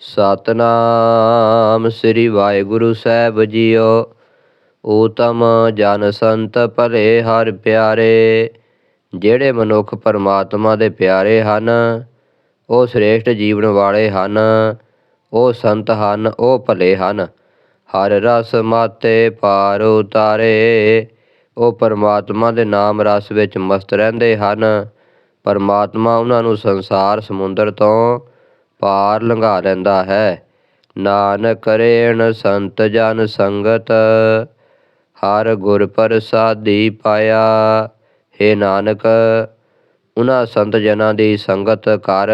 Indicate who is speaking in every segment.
Speaker 1: ਸਤਨਾਮ ਸ੍ਰੀ ਵਾਹਿਗੁਰੂ ਸਾਹਿਬ ਜੀਓ। ਊਤਮ ਜਨ ਸੰਤ ਭਲੇ ਹਰ ਪਿਆਰੇ, ਜਿਹੜੇ ਮਨੁੱਖ ਪਰਮਾਤਮਾ ਦੇ ਪਿਆਰੇ ਹਨ, ਉਹ ਸ੍ਰੇਸ਼ਟ ਜੀਵਨ ਵਾਲੇ ਹਨ, ਉਹ ਸੰਤ ਹਨ, ਉਹ ਭਲੇ ਹਨ। ਹਰ ਰਸ ਮਾਤੇ ਪਾਰ ਉਤਾਰੇ, ਉਹ ਪਰਮਾਤਮਾ ਦੇ ਨਾਮ ਰਸ ਵਿੱਚ ਮਸਤ ਰਹਿੰਦੇ ਹਨ। ਪਰਮਾਤਮਾ ਉਹਨਾਂ ਨੂੰ ਸੰਸਾਰ ਸਮੁੰਦਰ ਤੋਂ ਪਾਰ ਲੰਘਾ ਲੈਂਦਾ ਹੈ। ਨਾਨਕ ਕਰੇਣ ਸੰਤ ਜਨ ਸੰਗਤ, ਹਰ ਗੁਰ ਪ੍ਰਸਾਦੀ ਪਾਇਆ। ਏ ਨਾਨਕ ਉਹਨਾਂ ਸੰਤ ਜਨਾਂ ਦੀ ਸੰਗਤ ਕਰ।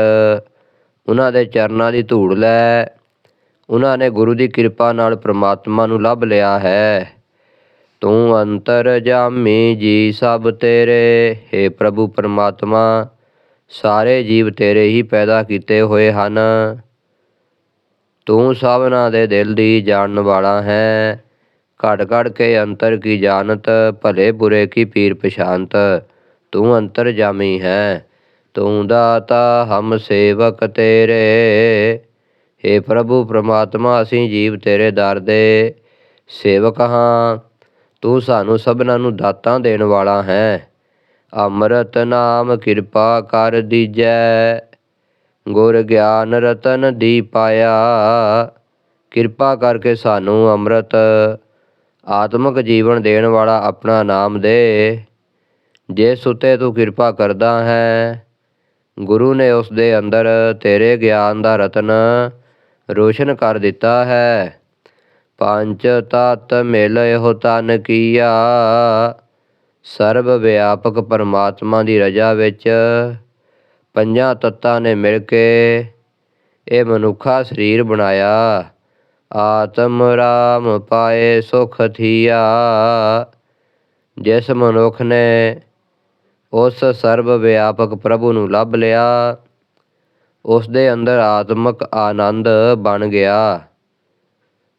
Speaker 1: ਉਹਨਾਂ ਦੇ ਚਰਨਾਂ ਦੀ ਧੂੜ ਲੈ। ਉਹਨਾਂ ਨੇ ਗੁਰੂ ਦੀ ਕਿਰਪਾ ਨਾਲ ਪ੍ਰਮਾਤਮਾ ਨੂੰ ਲੱਭ ਲਿਆ ਹੈ। ਤੂੰ ਅੰਤਰ ਜਾਮੀ ਜੀ ਸਭ ਤੇਰੇ। हे ਪ੍ਰਭੂ ਪਰਮਾਤਮਾ ਸਾਰੇ ਜੀਵ ਤੇਰੇ ਹੀ ਪੈਦਾ ਕੀਤੇ ਹੋਏ ਹਨ। ਤੂੰ ਸਭਨਾਂ ਦੇ ਦਿਲ ਦੀ ਜਾਣਨ ਵਾਲਾ ਹੈ। ਘੜ ਘੜ ਕੇ ਅੰਤਰ ਕੀ ਜਾਣਤ, ਭਲੇ ਬੁਰੇ ਕੀ ਪੀਰ ਪਛਾਨਤ ਤੂੰ ਅੰਤਰ ਜਾਮੀ ਹੈ। ਤੂੰ ਦਾਤਾ, ਹਮ ਸੇਵਕ ਤੇਰੇ। हे ਪ੍ਰਭੂ, ਪ੍ਰਮਾਤਮਾ, ਅਸੀਂ ਜੀਵ ਤੇਰੇ ਦਰ ਦੇ ਸੇਵਕ ਹਾਂ। ਤੂੰ ਸਾਨੂੰ ਸਭਨਾਂ ਨੂੰ ਦਾਤਾਂ ਦੇਣ ਵਾਲਾ ਹੈ। ਅੰਮ੍ਰਿਤ ਨਾਮ ਕਿਰਪਾ ਕਰ ਦੀਜੈ, ਗੁਰ ਗਿਆਨ ਰਤਨ ਦੀ ਪਾਇਆ। ਕਿਰਪਾ ਕਰਕੇ ਸਾਨੂੰ ਅੰਮ੍ਰਿਤ ਆਤਮਿਕ ਜੀਵਨ ਦੇਣ ਵਾਲਾ ਆਪਣਾ ਨਾਮ ਦੇ। ਜਿਸ ਸੁਤੇ ਤੂੰ ਕਿਰਪਾ ਕਰਦਾ ਹੈ, ਗੁਰੂ ਨੇ ਉਸ ਦੇ ਅੰਦਰ ਤੇਰੇ ਗਿਆਨ ਦਾ ਰਤਨ ਰੋਸ਼ਨ ਕਰ ਦਿੱਤਾ ਹੈ। ਪੰਜ ਤਤ ਮਿਲ ਹੋ ਤਨ ਕੀਆ ਸਰਬ ਵਿਆਪਕ ਪਰਮਾਤਮਾ ਦੀ ਰਜਾ ਵਿੱਚ ਪੰਜਾਂ ਤੱਤਾਂ ਨੇ ਮਿਲ ਕੇ ਇਹ ਮਨੁੱਖਾ ਸਰੀਰ ਬਣਾਇਆ। ਆਤਮ ਰਾਮ ਪਾਏ ਸੁਖ ਥੀਆ। ਜਿਸ ਮਨੁੱਖ ਨੇ ਉਸ ਸਰਬ ਵਿਆਪਕ ਪ੍ਰਭੂ ਨੂੰ ਲੱਭ ਲਿਆ, ਉਸ ਦੇ ਅੰਦਰ ਆਤਮਕ ਆਨੰਦ ਬਣ ਗਿਆ।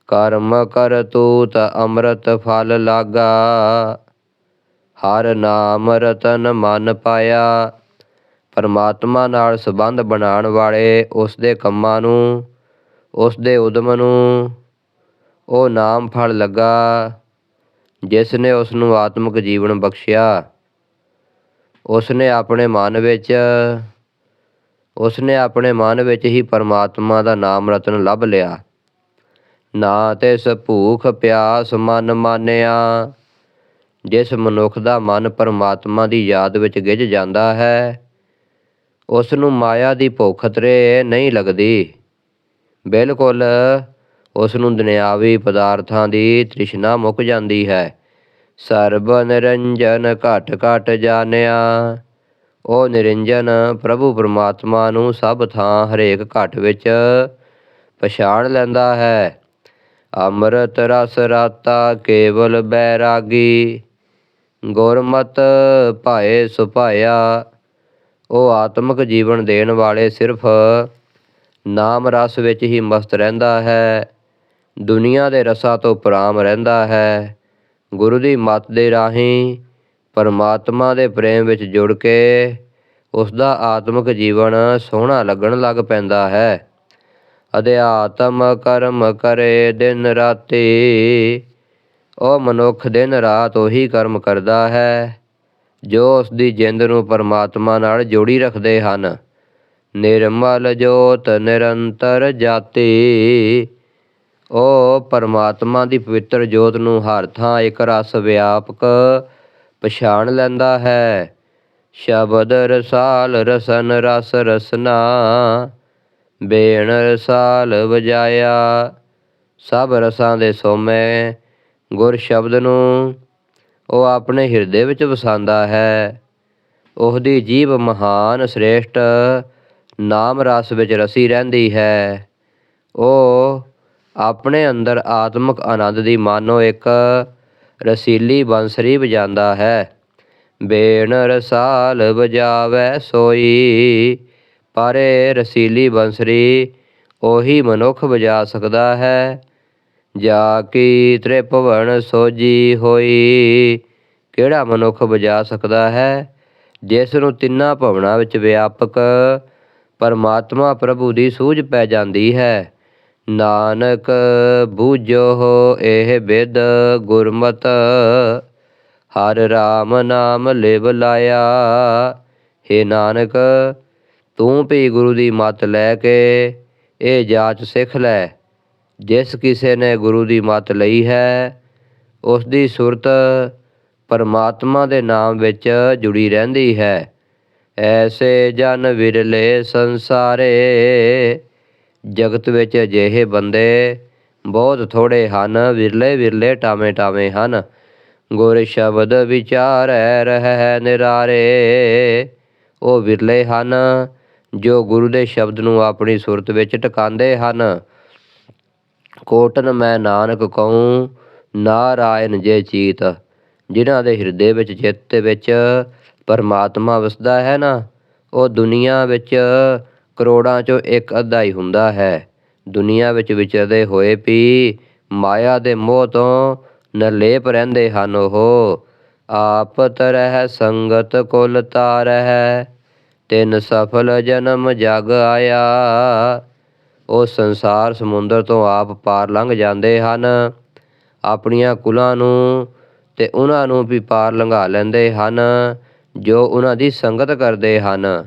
Speaker 1: ਕਰਮ ਕਰ ਤੂਤ ਅੰਮ੍ਰਿਤ ਫਲ ਲਾਗਾ। ਹਰ ਨਾਮ ਰਤਨ ਮਨ ਪਾਇਆ। ਪਰਮਾਤਮਾ ਨਾਲ ਸੰਬੰਧ ਬਣਾਉਣ ਵਾਲੇ ਉਸ ਦੇ ਕੰਮਾਂ ਨੂੰ ਉਸ ਦੇ ਉਦਮ ਨੂੰ, ਉਹ ਨਾਮ ਫਲ ਲੱਗਾ ਜਿਸ ਨੇ ਉਸ ਨੂੰ ਆਤਮਿਕ ਜੀਵਨ ਬਖਸ਼ਿਆ। ਉਸ ਨੇ ਆਪਣੇ ਮਨ ਵਿੱਚ ਉਸ ਨੇ ਆਪਣੇ ਮਨ ਵਿੱਚ ਹੀ ਪਰਮਾਤਮਾ ਦਾ ਨਾਮ ਰਤਨ ਲੱਭ ਲਿਆ। ਨਾ ਤਿਸ ਭੂਖ ਪਿਆਸ ਮਨ ਮਾਨਿਆ। ਜਿਸ ਮਨੁੱਖ ਦਾ ਮਨ ਪਰਮਾਤਮਾ ਦੀ ਯਾਦ ਵਿੱਚ ਗਿੱਝ ਜਾਂਦਾ ਹੈ ਉਸ ਨੂੰ ਮਾਇਆ ਦੀ ਭੁੱਖ ਤਰੇ ਨਹੀਂ ਲੱਗਦੀ। ਬਿਲਕੁਲ ਉਸ ਨੂੰ ਦੁਨਿਆਵੀ ਪਦਾਰਥਾਂ ਦੀ ਤ੍ਰਿਸ਼ਨਾ ਮੁੱਕ ਜਾਂਦੀ ਹੈ। ਸਰਬ ਨਿਰੰਜਨ ਘਟ ਘਟ ਜਾਣਿਆ। ਉਹ ਨਿਰੰਜਨ ਪ੍ਰਭੂ ਪਰਮਾਤਮਾ ਨੂੰ ਸਭ ਥਾਂ ਹਰੇਕ ਘਟ ਵਿੱਚ ਪਛਾਣ ਲੈਂਦਾ ਹੈ। ਅੰਮ੍ਰਿਤ ਰਸ ਰਾਤਾ ਕੇਵਲ ਬੈਰਾਗੀ। ਗੁਰਮਤ ਭਾਏ ਸੁਭਾਇਆ, ਉਹ ਆਤਮਿਕ ਜੀਵਨ ਦੇਣ ਵਾਲੇ ਸਿਰਫ ਨਾਮ ਰਸ ਵਿੱਚ ਹੀ ਮਸਤ ਰਹਿੰਦਾ ਹੈ, ਦੁਨੀਆ ਦੇ ਰਸਾਂ ਤੋਂ ਪ੍ਰਾਮ ਰਹਿੰਦਾ ਹੈ, ਗੁਰੂ ਦੀ ਮੱਤ ਦੇ ਰਾਹੀਂ ਪਰਮਾਤਮਾ ਦੇ ਪ੍ਰੇਮ ਵਿੱਚ ਜੁੜ ਕੇ ਉਸ ਦਾ ਆਤਮਿਕ ਜੀਵਨ ਸੋਹਣਾ ਲੱਗਣ ਲੱਗ ਪੈਂਦਾ ਹੈ। ਅਧਿਆਤਮ ਕਰਮ ਕਰੇ ਦਿਨ ਰਾਤੀ ਉਹ ਮਨੁੱਖ ਦਿਨ ਰਾਤ ਉਹੀ ਕਰਮ ਕਰਦਾ ਹੈ, ਜੋ ਉਸ ਦੀ ਜਿੰਦ ਨੂੰ ਪਰਮਾਤਮਾ ਨਾਲ ਜੋੜੀ ਰੱਖਦੇ ਹਨ। ਨਿਰਮਲ ਜੋਤ ਨਿਰੰਤਰ ਜਾਤੀ। ਉਹ ਪਰਮਾਤਮਾ ਦੀ ਪਵਿੱਤਰ ਜੋਤ ਨੂੰ ਹਰ ਥਾਂ ਇੱਕ ਰਸ ਵਿਆਪਕ ਪਛਾਣ ਲੈਂਦਾ ਹੈ। ਸ਼ਬਦ ਰਸਾਲ ਰਸਨ ਰਸ ਰਸਨਾ, ਬੇਣ ਰਸਾਲ ਵਜਾਇਆ। ਸਭ ਰਸਾਂ ਦੇ ਸੋਮੇ ਗੁਰ ਸ਼ਬਦ ਨੂੰ। ਉਹ ਆਪਣੇ ਹਿਰਦੇ ਵਿੱਚ ਵਸਾਉਂਦਾ ਹੈ। ਉਹਦੀ ਜੀਵ ਮਹਾਨ ਸ੍ਰੇਸ਼ਟ ਨਾਮ ਰਸ ਵਿੱਚ ਰਸੀ ਰਹਿੰਦੀ ਹੈ। ਉਹ ਆਪਣੇ ਅੰਦਰ ਆਤਮਿਕ ਆਨੰਦ ਦੀ ਮਾਨੋ ਇੱਕ ਰਸੀਲੀ ਬੰਸਰੀ ਵਜਾਉਂਦਾ ਹੈ। ਬੇਣ ਰਸਾਲ ਵਜਾਵੇ ਸੋਈ, ਪਰ ਰਸੀਲੀ ਬੰਸਰੀ ਉਹੀ ਮਨੁੱਖ ਵਜਾ ਸਕਦਾ ਹੈ। ਜਾ ਕੀ ਤ੍ਰਿਭਵਨ ਸੋਜੀ ਹੋਈ? ਕਿਹੜਾ ਮਨੁੱਖ ਵਜਾ ਸਕਦਾ ਹੈ? ਜਿਸ ਨੂੰ ਤਿੰਨਾਂ ਭਵਨਾਂ ਵਿੱਚ ਵਿਆਪਕ ਪਰਮਾਤਮਾ ਪ੍ਰਭੂ ਦੀ ਸੂਝ ਪੈ ਜਾਂਦੀ ਹੈ। ਨਾਨਕ ਬੂਝੋ ਇਹ ਬਿਦ ਗੁਰਮਤ, ਹਰ ਰਾਮ ਨਾਮ ਲਿਵ ਲਾਇਆ। ਹੇ ਨਾਨਕ, ਤੂੰ ਵੀ ਗੁਰੂ ਦੀ ਮੱਤ ਲੈ ਕੇ ਇਹ ਜਾਚ ਸਿੱਖ ਲੈ। ਜਿਸ ਕਿਸੇ ਨੇ ਗੁਰੂ ਦੀ ਮੱਤ ਲਈ ਹੈ, ਉਸ ਦੀ ਸੁਰਤ ਪਰਮਾਤਮਾ ਦੇ ਨਾਮ ਵਿੱਚ ਜੁੜੀ ਰਹਿੰਦੀ ਹੈ। ਐਸੇ ਜਨ ਵਿਰਲੇ ਸੰਸਾਰੇ, ਜਗਤ ਵਿੱਚ ਅਜਿਹੇ ਬੰਦੇ ਬਹੁਤ ਥੋੜੇ ਹਨ, ਵਿਰਲੇ ਵਿਰਲੇ ਟਾਵੇਂ ਟਾਵੇਂ ਹਨ। ਗੁਰ ਸ਼ਬਦ ਵਿਚਾਰੈ ਰਹਿ ਨਿਰਾਰੇ, ਉਹ ਵਿਰਲੇ ਹਨ ਜੋ ਗੁਰੂ ਦੇ ਸ਼ਬਦ ਨੂੰ ਆਪਣੀ ਸੁਰਤ ਵਿੱਚ ਟਿਕਾਉਂਦੇ ਹਨ। ਕੋਟਨ ਮੈਂ ਨਾਨਕ ਕਹੂੰ, ਨਾਰਾਇਣ ਜੇ ਚੀਤ। ਜਿਨ੍ਹਾਂ ਦੇ ਹਿਰਦੇ ਵਿੱਚ ਚਿੱਤ ਵਿੱਚ ਪਰਮਾਤਮਾ ਵਸਦਾ ਹੈ ਨਾ, ਉਹ ਦੁਨੀਆ ਵਿੱਚ ਕਰੋੜਾਂ ਚੋਂ ਇੱਕ ਅੱਧਾ ਹੀ ਹੁੰਦਾ ਹੈ। ਦੁਨੀਆ ਵਿੱਚ ਵਿਚਰਦੇ ਹੋਏ ਵੀ ਮਾਇਆ ਦੇ ਮੋਹ ਤੋਂ ਨਿਰਲੇਪ ਰਹਿੰਦੇ ਹਨ ਉਹ। ਆਪ ਤਰਹਿ ਸੰਗਤ ਕੁਲ ਤਾਰਹਿ, ਤਿੰਨ ਸਫਲ ਜਨਮ ਜਗ ਆਇਆ। ਉਹ ਸੰਸਾਰ ਸਮੁੰਦਰ ਤੋਂ ਆਪ ਪਾਰ ਲੰਘ ਜਾਂਦੇ ਹਨ। ਆਪਣੀਆਂ ਕੁਲਾਂ ਨੂੰ ਤੇ ਉਹਨਾਂ ਨੂੰ ਵੀ ਪਾਰ ਲੰਘਾ ਲੈਂਦੇ ਹਨ, ਜੋ ਉਹਨਾਂ ਦੀ ਸੰਗਤ ਕਰਦੇ ਹਨ।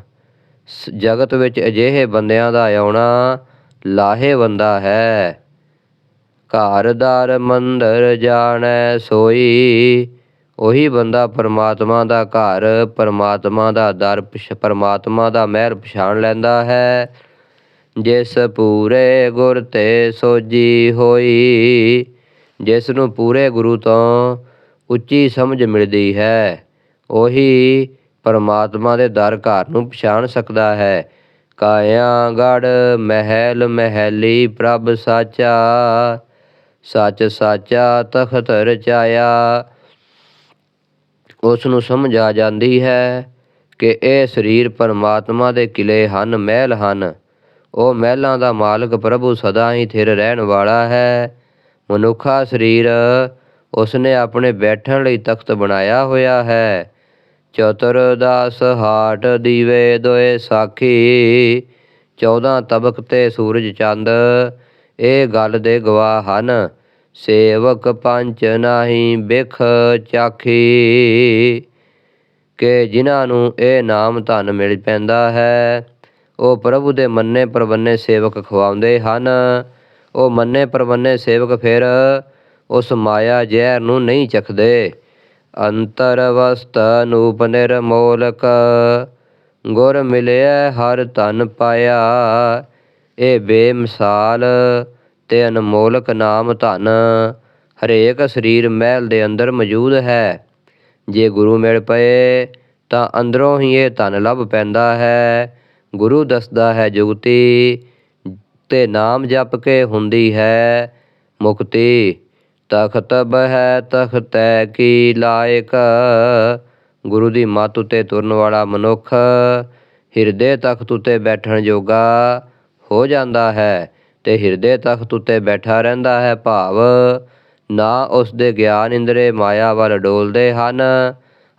Speaker 1: ਸ- ਜਗਤ ਵਿੱਚ ਅਜਿਹੇ ਬੰਦਿਆਂ ਦਾ ਆਉਣਾ ਲਾਹੇਵੰਦਾ ਹੈ। ਘਰ ਦਰ ਮੰਦਰ ਜਾਣੈ ਸੋਈ, ਉਹੀ ਬੰਦਾ ਪਰਮਾਤਮਾ ਦਾ ਘਰ, ਪਰਮਾਤਮਾ ਦਾ ਦਰ, ਪਛ- ਪਰਮਾਤਮਾ ਦਾ ਮਹਿਲ ਪਛਾਣ ਲੈਂਦਾ ਹੈ। ਜਿਸ ਪੂਰੇ ਗੁਰ ਤੇ ਸੋਜੀ ਹੋਈ ਜਿਸ ਨੂੰ ਪੂਰੇ ਗੁਰੂ ਤੋਂ ਉੱਚੀ ਸਮਝ ਮਿਲਦੀ ਹੈ, ਉਹੀ ਪਰਮਾਤਮਾ ਦੇ ਦਰ ਘਰ ਨੂੰ ਪਛਾਣ ਸਕਦਾ ਹੈ। ਕਾਇਆ ਗੜ ਮਹਿਲ ਮਹਿਲੀ ਪ੍ਰਭ ਸਾਚਾ, ਸੱਚ ਸਾਚਾ ਤਖਤ ਰਚਾਇਆ ਉਸ ਨੂੰ ਸਮਝ ਆ ਜਾਂਦੀ ਹੈ ਕਿ ਇਹ ਸਰੀਰ ਪਰਮਾਤਮਾ ਦੇ ਕਿਲੇ ਹਨ, ਮਹਿਲ ਹਨ। ਉਹ ਮਹਿਲਾਂ ਦਾ ਮਾਲਕ ਪ੍ਰਭੂ ਸਦਾ ਹੀ ਥਿਰ ਰਹਿਣ ਵਾਲਾ ਹੈ। ਮਨੁੱਖਾ ਸਰੀਰ ਉਸਨੇ ਆਪਣੇ ਬੈਠਣ ਲਈ ਤਖਤ ਬਣਾਇਆ ਹੋਇਆ ਹੈ। ਚਤੁਰ ਦਾਸ ਹਾਟ ਦੀਵੇ ਦੋਏ ਸਾਖੀ 14 ਤਬਕ ਤੇ ਸੂਰਜ ਚੰਦ, ਇਹ ਗੱਲ ਦੇ ਗਵਾਹ ਹਨ, ਸੇਵਕ ਪੰਚ ਨਾਹੀ ਬਿਖ ਚਾਖੀ। ਕਿ ਜਿਨ੍ਹਾਂ ਨੂੰ ਇਹ ਨਾਮ ਧਨ ਮਿਲ ਪੈਂਦਾ ਹੈ ਉਹ ਪ੍ਰਭੂ ਦੇ ਮੰਨੇ ਪ੍ਰਬੰਨੇ ਸੇਵਕ ਖਵਾਉਂਦੇ ਹਨ। ਉਹ ਮੰਨੇ ਪ੍ਰਬੰਨੇ ਸੇਵਕ ਫਿਰ ਉਸ ਮਾਇਆ ਜ਼ਹਿਰ ਨੂੰ ਨਹੀਂ ਚਖਦੇ ਅੰਤਰ ਵਸਤ ਅਨੂਪ ਨਿਰਮੋਲਕ, ਗੁਰ ਮਿਲਿਆ ਹਰ ਧਨ ਪਾਇਆ। ਇਹ ਬੇਮਿਸਾਲ ਤੇ ਅਨਮੋਲਕ ਨਾਮ ਧਨ ਹਰੇਕ ਸਰੀਰ ਮਹਿਲ ਦੇ ਅੰਦਰ ਮੌਜੂਦ ਹੈ। ਜੇ ਗੁਰੂ ਮਿਲ ਪਏ ਤਾਂ ਅੰਦਰੋਂ ਹੀ ਇਹ ਧਨ ਲੱਭ ਪੈਂਦਾ ਹੈ। ਗੁਰੂ ਦੱਸਦਾ ਹੈ, ਜੁਗਤੀ ਤੇ ਨਾਮ ਜਪ ਕੇ ਹੁੰਦੀ ਹੈ, ਮੁਕਤੀ। ਤਖਤ ਹੈ ਤਖਤੈ ਕੀ ਲਾਇਕ? ਗੁਰੂ ਦੀ ਮੱਤ ਉਤੇ ਤੁਰਨ ਵਾਲਾ ਮਨੁੱਖ ਹਿਰਦੇ ਤਖਤ ਉਤੇ ਬੈਠਣ ਜੋਗਾ ਹੋ ਜਾਂਦਾ ਹੈ ਤੇ ਹਿਰਦੇ ਤਖਤ ਉਤੇ ਬੈਠਾ ਰਹਿੰਦਾ ਹੈ ਭਾਵ। ਨਾ ਉਸ ਦੇ ਗਿਆਨ ਇੰਦਰੇ ਮਾਇਆ ਵੱਲ ਡੋਲਦੇ ਹਨ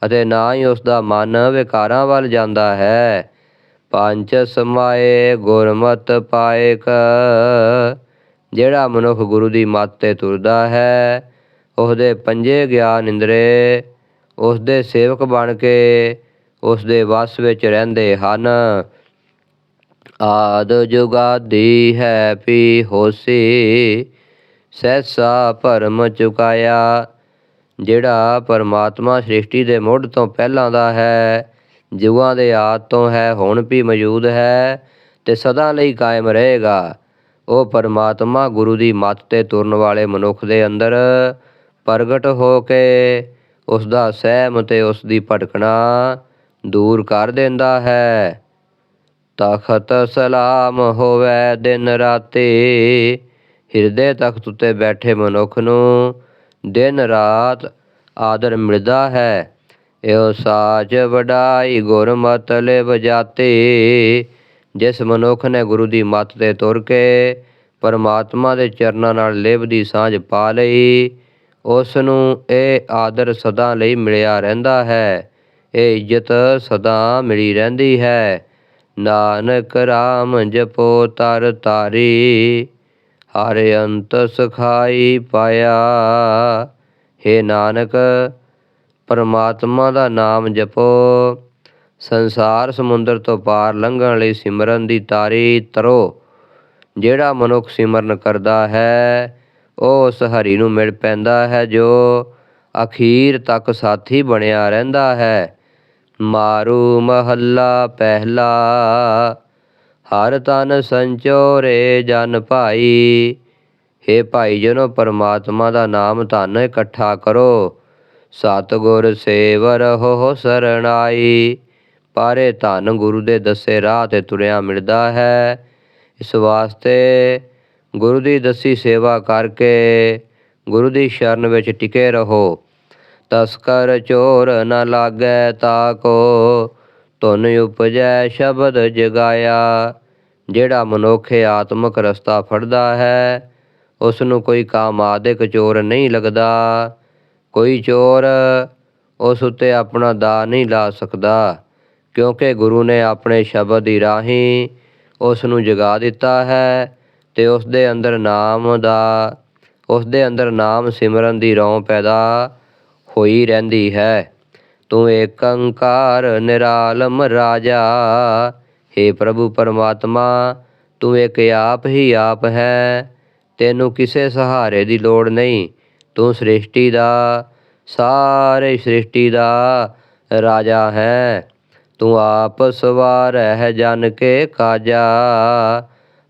Speaker 1: ਅਤੇ ਨਾ ਹੀ ਉਸ ਦਾ ਮਨ ਵਿਕਾਰਾਂ ਵੱਲ ਜਾਂਦਾ ਹੈ। ਪੰਜ ਸਮਾਏ ਗੁਰਮਤ ਪਾਏਕ ਜਿਹੜਾ ਮਨੁੱਖ ਗੁਰੂ ਦੀ ਮੱਤ ਤੇ ਤੁਰਦਾ ਹੈ, ਉਹਦੇ ਪੰਜੇ ਗਿਆਨ ਇੰਦਰੇ ਉਸ ਦੇ ਸੇਵਕ ਬਣ ਕੇ ਉਸ ਦੇ ਵਸ ਵਿੱਚ ਰਹਿੰਦੇ ਹਨ। ਆਦ ਜੁਗਾਦੀ ਹੈ ਪੀ ਹੋਸੀ, ਸਹਿਸਾ ਭਰਮ ਚੁਕਾਇਆ, ਜਿਹੜਾ ਪਰਮਾਤਮਾ ਸ੍ਰਿਸ਼ਟੀ ਦੇ ਮੁੱਢ ਤੋਂ ਪਹਿਲਾਂ ਦਾ ਹੈ ਜੁਗਾਂ ਦੇ ਆਦ ਤੋਂ ਹੈ, ਹੁਣ ਵੀ ਮੌਜੂਦ ਹੈ ਤੇ ਸਦਾ ਲਈ ਕਾਇਮ ਰਹੇਗਾ। ਉਹ ਪਰਮਾਤਮਾ ਗੁਰੂ ਦੀ ਮੱਤ ਤੇ ਤੁਰਨ ਵਾਲੇ ਮਨੁੱਖ ਦੇ ਅੰਦਰ ਪ੍ਰਗਟ ਹੋ ਕੇ ਉਸ ਦਾ ਸਹਿਮ ਤੇ ਉਸ ਦੀ ਭਟਕਣਾ ਦੂਰ ਕਰ ਦਿੰਦਾ ਹੈ। ਤਖਤ ਸਲਾਮ ਹੋਵੇ ਦਿਨ ਰਾਤੀ, ਹਿਰਦੇ ਤਖਤ ਉੱਤੇ ਬੈਠੇ ਮਨੁੱਖ ਨੂੰ ਦਿਨ ਰਾਤ ਆਦਰ ਮਿਲਦਾ ਹੈ। ਇਹੋ ਸਾਜ ਵਡਾਈ ਗੁਰ ਮਤਲਬ ਜਾਤੀ, ਜਿਸ ਮਨੁੱਖ ਨੇ ਗੁਰੂ ਦੀ ਮੱਤ ਤੇ ਤੁਰ ਕੇ ਪਰਮਾਤਮਾ ਦੇ ਚਰਨਾਂ ਨਾਲ ਲਿਵ ਦੀ ਸਾਂਝ ਪਾ ਲਈ ਉਸ ਨੂੰ ਇਹ ਆਦਰ ਸਦਾ ਲਈ ਮਿਲਿਆ ਰਹਿੰਦਾ ਹੈ, ਇਹ ਇੱਜ਼ਤ ਸਦਾ ਮਿਲੀ ਰਹਿੰਦੀ ਹੈ। ਨਾਨਕ ਰਾਮ ਜਪੋ ਤਰ ਤਾਰੀ, ਹਰ ਅੰਤ ਸਖਾਈ ਪਾਇਆ। हे ਨਾਨਕ ਪਰਮਾਤਮਾ ਦਾ ਨਾਮ ਜਪੋ। ਸੰਸਾਰ ਸਮੁੰਦਰ ਤੋਂ ਪਾਰ ਲੰਘਣ ਲਈ ਸਿਮਰਨ ਦੀ ਤਾਰੀ ਤਰੋ। ਜਿਹੜਾ ਮਨੁੱਖ ਸਿਮਰਨ ਕਰਦਾ ਹੈ ਉਹ ਉਸ ਹਰੀ ਨੂੰ ਮਿਲ ਪੈਂਦਾ ਹੈ, ਜੋ ਅਖੀਰ ਤੱਕ ਸਾਥੀ ਬਣਿਆ ਰਹਿੰਦਾ ਹੈ। ਮਾਰੂ ਮਹੱਲਾ ਪਹਿਲਾ, ਹਰ ਤਨ ਸੰਚੋਰੇ ਜਨ ਭਾਈ। हे ਭਾਈ ਜਨੋ, ਪਰਮਾਤਮਾ ਦਾ ਨਾਮ ਧਨ ਇਕੱਠਾ ਕਰੋ। ਸਤਿਗੁਰ ਸੇਵਰ ਹੋ ਸਰਣਾਈ। ਪਾਰੇ ਧਨ ਗੁਰੂ ਦੇ ਦੱਸੇ ਰਾਹ ਤੇ ਤੁਰਿਆ ਮਿਲਦਾ ਹੈ। ਇਸ ਵਾਸਤੇ ਗੁਰੂ ਦੀ ਦੱਸੀ ਸੇਵਾ ਕਰਕੇ ਗੁਰੂ ਦੀ ਸ਼ਰਨ ਵਿੱਚ ਟਿਕੇ ਰਹੋ। ਤਸਕਰ ਚੋਰ ਨ ਲਾਗੈ ਤਾਕੋ ਧੁਨ ਉਪਜੈ ਸ਼ਬਦ ਜਗਾਇਆ। ਜਿਹੜਾ ਮਨੁੱਖ ਇਹ ਆਤਮਿਕ ਰਸਤਾ ਫੜਦਾ ਹੈ ਉਸ ਨੂੰ ਕੋਈ ਕਾਮ ਆਦਿਕ ਚੋਰ ਨਹੀਂ ਲੱਗਦਾ। ਕੋਈ ਚੋਰ ਉਸ ਉੱਤੇ ਆਪਣਾ ਦਾ ਨਹੀਂ ਲਾ ਸਕਦਾ, ਕਿਉਂਕਿ ਗੁਰੂ ਨੇ ਆਪਣੇ ਸ਼ਬਦ ਦੀ ਰਾਹੀਂ ਉਸ ਨੂੰ ਜਗਾ ਦਿੱਤਾ ਹੈ ਤੇ ਉਸ ਦੇ ਅੰਦਰ ਨਾਮ ਦਾ, ਉਸ ਦੇ ਅੰਦਰ ਨਾਮ ਸਿਮਰਨ ਦੀ ਰੌਂ ਪੈਦਾ ਹੋਈ ਰਹਿੰਦੀ ਹੈ। ਤੂੰ ਏਕੰਕਾਰ ਨਿਰਾਲਮ ਰਾਜਾ हे ਪ੍ਰਭੂ ਪਰਮਾਤਮਾ, ਤੂੰ ਇੱਕ ਆਪ ਹੀ ਆਪ ਹੈ, ਤੈਨੂੰ ਕਿਸੇ ਸਹਾਰੇ ਦੀ ਲੋੜ ਨਹੀਂ। ਤੂੰ ਸ੍ਰਿਸ਼ਟੀ ਦਾ, ਸਾਰੇ ਸ੍ਰਿਸ਼ਟੀ ਦਾ ਰਾਜਾ ਹੈ। ਤੂੰ ਆਪ ਸਵਾਰ ਹੈ ਜਨ ਕੇ ਕਾਜਾ।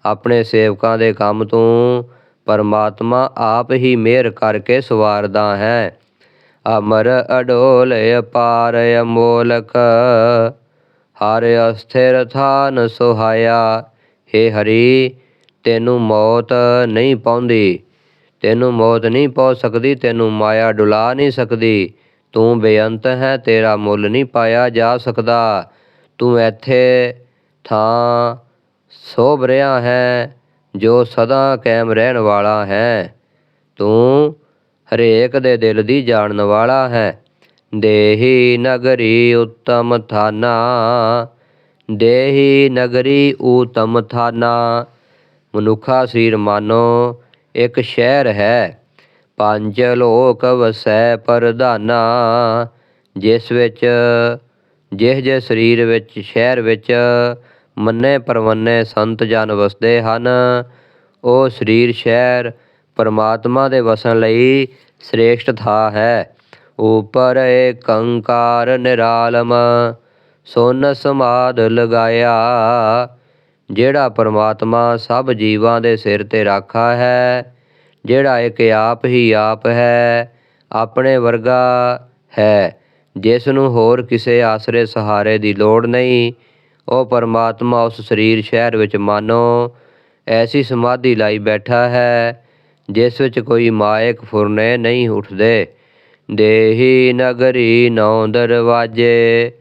Speaker 1: ਆਪਣੇ ਸੇਵਕਾਂ ਦੇ ਕੰਮ ਤੂੰ ਪਰਮਾਤਮਾ ਆਪ ਹੀ ਮਿਹਰ ਕਰਕੇ ਸਵਾਰਦਾ ਹੈ। ਅਮਰ ਅਡੋਲ ਅਪਾਰ ਅਮੋਲਕ, ਹਰ ਅਸਥਿਰ ਥਾਨ ਸੁਹਾਇਆ। हे ਹਰੀ, ਤੈਨੂੰ ਮੌਤ ਨਹੀਂ ਪਾਉਂਦੀ। ਤੈਨੂੰ ਮੌਤ ਨਹੀਂ ਪਹੁੰਚ ਸਕਦੀ, ਤੈਨੂੰ ਮਾਇਆ ਡੁਲਾ ਨਹੀਂ ਸਕਦੀ। ਤੂੰ ਬੇਅੰਤ ਹੈ, ਤੇਰਾ ਮੁੱਲ ਨਹੀਂ ਪਾਇਆ ਜਾ ਸਕਦਾ। ਤੂੰ ਇੱਥੇ ਥਾਂ ਸੋਭ ਰਿਹਾ ਹੈ, ਜੋ ਸਦਾ ਕਾਇਮ ਰਹਿਣ ਵਾਲਾ ਹੈ। ਤੂੰ ਹਰੇਕ ਦੇ ਦਿਲ ਦੀ ਜਾਣਨ ਵਾਲਾ ਹੈ। ਦੇਹੀ ਨਗਰੀ ਉੱਤਮ ਥਾਨਾ, ਦੇਹੀ ਨਗਰੀ ਊਤਮ ਥਾਨਾ। ਮਨੁੱਖਾ ਸਰੀਰ ਮਾਨੋ ਇੱਕ ਸ਼ਹਿਰ ਹੈ। ਪੰਜ ਲੋਕ ਵਸੈ ਪ੍ਰਧਾਨਾ, ਜਿਸ ਵਿੱਚ ਜਿਸ ਜੇ ਸਰੀਰ ਵਿੱਚ, ਸ਼ਹਿਰ ਵਿੱਚ ਮੰਨੇ ਪਰਵੰਨੇ ਸੰਤ ਜਨ ਵਸਦੇ ਹਨ। ਉਹ ਸਰੀਰ ਸ਼ਹਿਰ ਪਰਮਾਤਮਾ ਦੇ ਵਸਣ ਲਈ ਸ੍ਰੇਸ਼ਟ ਥਾ ਹੈ। ਉਪਰ ਏਕੰਕਾਰ ਨਿਰਾਲਮ, ਸੁਨ ਸਮਾਦ ਲਗਾਇਆ। ਜਿਹੜਾ ਪਰਮਾਤਮਾ ਸਭ ਜੀਵਾਂ ਦੇ ਸਿਰ ਤੇ ਰਾਖਾ ਹੈ, ਜਿਹੜਾ ਇੱਕ ਆਪ ਹੀ ਆਪ ਹੈ, ਆਪਣੇ ਵਰਗਾ ਹੈ। ਜਿਸ ਨੂੰ ਹੋਰ ਕਿਸੇ ਆਸਰੇ ਸਹਾਰੇ ਦੀ ਲੋੜ ਨਹੀਂ, ਉਹ ਪਰਮਾਤਮਾ ਉਸ ਸਰੀਰ ਸ਼ਹਿਰ ਵਿੱਚ ਮਾਨੋ, ਐਸੀ ਸਮਾਧੀ ਲਾਈ ਬੈਠਾ ਹੈ, ਜਿਸ ਵਿੱਚ ਕੋਈ ਮਾਇਕ ਫੁਰਨੇ ਨਹੀਂ ਉੱਠਦੇ। ਦੇਹੀ ਨਗਰੀ ਨੌ ਦਰਵਾਜੇ,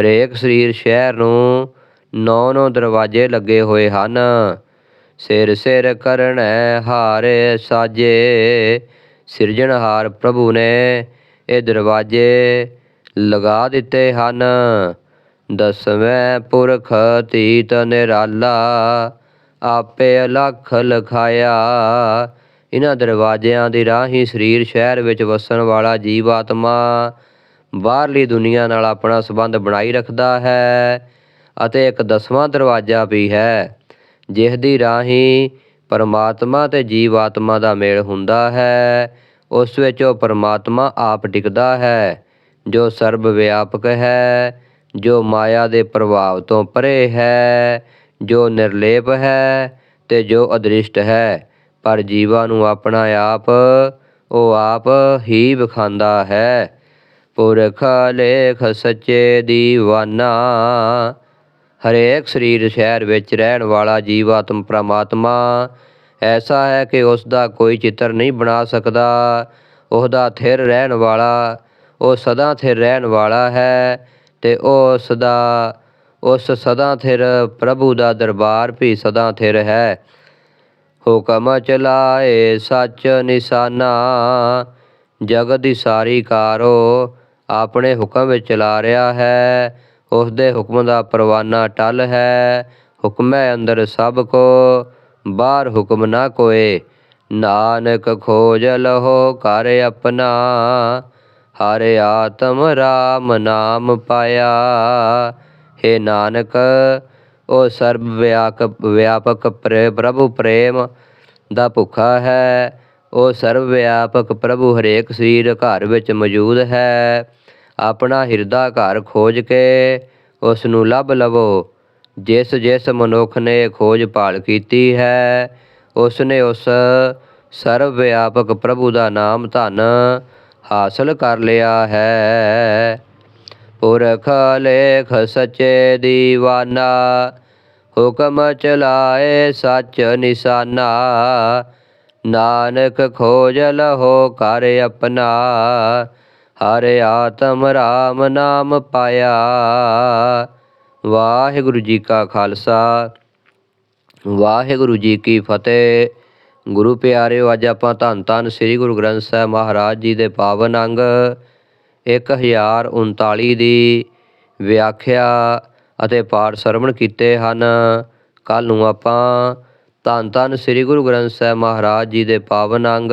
Speaker 1: ਹਰੇਕ ਸਰੀਰ ਸ਼ਹਿਰ ਨੂੰ ਨੌ ਨੌ ਦਰਵਾਜੇ ਲੱਗੇ ਹੋਏ ਹਨ। ਸਿਰ ਸਿਰ ਕਰਣੈ ਹਾਰੇ ਸਾਜੇ ਸਿਰਜਣਹਾਰ ਪ੍ਰਭੂ ਨੇ ਇਹ ਦਰਵਾਜੇ ਲਗਾ ਦਿੱਤੇ ਹਨ। ਦਸਵੇਂ ਪੁਰਖ ਤੀਤ ਨਿਰਾਲਾ ਆਪੇ ਅਲਖ ਲਖਾਇਆ। ਇਹਨਾਂ ਦਰਵਾਜ਼ਿਆਂ ਦੀ ਰਾਹੀਂ ਸਰੀਰ ਸ਼ਹਿਰ ਵਿੱਚ ਵਸਣ ਵਾਲਾ ਜੀਵ ਆਤਮਾ ਬਾਹਰਲੀ ਦੁਨੀਆ ਨਾਲ ਆਪਣਾ ਸੰਬੰਧ ਬਣਾਈ ਰੱਖਦਾ ਹੈ। ਅਤੇ ਇੱਕ ਦਸਵਾਂ ਦਰਵਾਜ਼ਾ ਵੀ ਹੈ ਜਿਸ ਦੀ ਰਾਹੀਂ ਪਰਮਾਤਮਾ ਤੇ ਜੀਵ ਆਤਮਾ ਦਾ ਮੇਲ ਹੁੰਦਾ ਹੈ, ਉਸ ਵਿੱਚ ਉਹ ਪਰਮਾਤਮਾ ਆਪ ਟਿਕਦਾ ਹੈ, ਜੋ ਸਰਬ ਵਿਆਪਕ ਹੈ, ਜੋ ਮਾਇਆ ਦੇ ਪ੍ਰਭਾਵ ਤੋਂ ਪਰੇ ਹੈ, ਜੋ ਨਿਰਲੇਪ ਹੈ ਤੇ ਜੋ ਅਦ੍ਰਿਸ਼ਟ ਹੈ, ਪਰ ਜੀਵਾਂ ਨੂੰ ਆਪਣਾ ਆਪ, ਉਹ ਆਪ ਹੀ ਵਿਖਾਂਦਾ ਹੈ। ਪੁਰਖ ਲੇਖ ਸੱਚੇ ਦੀਵਾਨਾ ਹਰੇਕ ਸਰੀਰ ਸ਼ਹਿਰ ਵਿੱਚ ਰਹਿਣ ਵਾਲਾ ਜੀਵਾਤਮ ਪ੍ਰਮਾਤਮਾ। ਐਸਾ ਹੈ ਕਿ ਉਸ ਦਾ ਕੋਈ ਚਿੱਤਰ ਨਹੀਂ ਬਣਾ ਸਕਦਾ। ਉਹਦਾ ਥਿਰ ਰਹਿਣ ਵਾਲਾ, ਉਹ ਸਦਾ ਥਿਰ ਰਹਿਣ ਵਾਲਾ ਹੈ ਤੇ ਉਹ ਸਦਾ, ਉਸ ਸਦਾ ਥਿਰ ਪ੍ਰਭੂ ਦਾ ਦਰਬਾਰ ਵੀ ਸਦਾ ਥਿਰ ਹੈ। ਹੁਕਮ ਚਲਾਏ ਸੱਚ ਨਿਸ਼ਾਨਾ, ਜਗਤ ਦੀ ਸਾਰੀ ਕਾਰੋ ਆਪਣੇ ਹੁਕਮ ਵਿੱਚ ਚਲਾ ਰਿਹਾ ਹੈ। ਉਸ ਦੇ ਹੁਕਮ ਦਾ ਪਰਵਾਨਾ ਟਲ ਹੈ। ਹੁਕਮੈ ਅੰਦਰ ਸਭ ਕੋ, ਬਾਹਰ ਹੁਕਮ ਨਾ ਕੋਏ। ਨਾਨਕ ਖੋਜ ਲਹੋ ਕਰ ਆਪਣਾ, ਹਰਿ ਆਤਮ ਰਾਮ ਨਾਮ ਪਾਇਆ। हे ਨਾਨਕ ਉਹ ਸਰਬ ਵਿਆਪਕ ਵਿਆਪਕ ਪ੍ਰੇ- ਪ੍ਰਭੂ ਪ੍ਰੇਮ ਦਾ ਭੁੱਖਾ ਹੈ। ਉਹ ਸਰਵ ਵਿਆਪਕ ਪ੍ਰਭੂ ਹਰੇਕ ਸਰੀਰ ਘਰ ਵਿੱਚ ਮੌਜੂਦ ਹੈ। ਆਪਣਾ ਹਿਰਦਾ ਘਰ ਖੋਜ ਕੇ ਉਸ ਨੂੰ ਲੱਭ ਲਵੋ। ਜਿਸ ਜਿਸ ਮਨੁੱਖ ਨੇ ਖੋਜ ਭਾਲ ਕੀਤੀ ਹੈ ਉਸ ਨੇ ਉਸ ਸਰਵ ਵਿਆਪਕ ਪ੍ਰਭੂ ਦਾ ਨਾਮ ਧਨ ਹਾਸਲ ਕਰ ਲਿਆ ਹੈ। ਪੁਰਖ ਲੇਖ ਸਚੇ ਦੀਵਾਨਾ, ਹੁਕਮ ਚਲਾਏ ਸੱਚ ਨਿਸ਼ਾਨਾ। ਨਾਨਕ ਖੋਜ ਲਹੋ ਕਰ ਆਪਣਾ ਹਰਿ ਆਤਮ ਰਾਮ ਨਾਮ ਪਾਇਆ। ਵਾਹਿਗੁਰੂ ਜੀ ਕਾ ਖਾਲਸਾ। ਵਾਹਿਗੁਰੂ ਜੀ ਕੀ ਫਤਿਹ। ਗੁਰੂ ਪਿਆਰਿਓ, ਅੱਜ ਆਪਾਂ ਧੰਨ ਧੰਨ ਸ੍ਰੀ ਗੁਰੂ ਗ੍ਰੰਥ ਸਾਹਿਬ ਮਹਾਰਾਜ ਜੀ ਦੇ ਪਾਵਨ ਅੰਗ 1039 ਦੀ ਵਿਆਖਿਆ ਅਤੇ ਪਾਠ ਸਰਵਣ ਕੀਤੇ ਹਨ। ਕੱਲ ਨੂੰ ਆਪਾਂ ਧੰਨ ਧੰਨ ਸ੍ਰੀ ਗੁਰੂ ਗ੍ਰੰਥ ਸਾਹਿਬ ਮਹਾਰਾਜ ਜੀ ਦੇ ਪਾਵਨ ਅੰਗ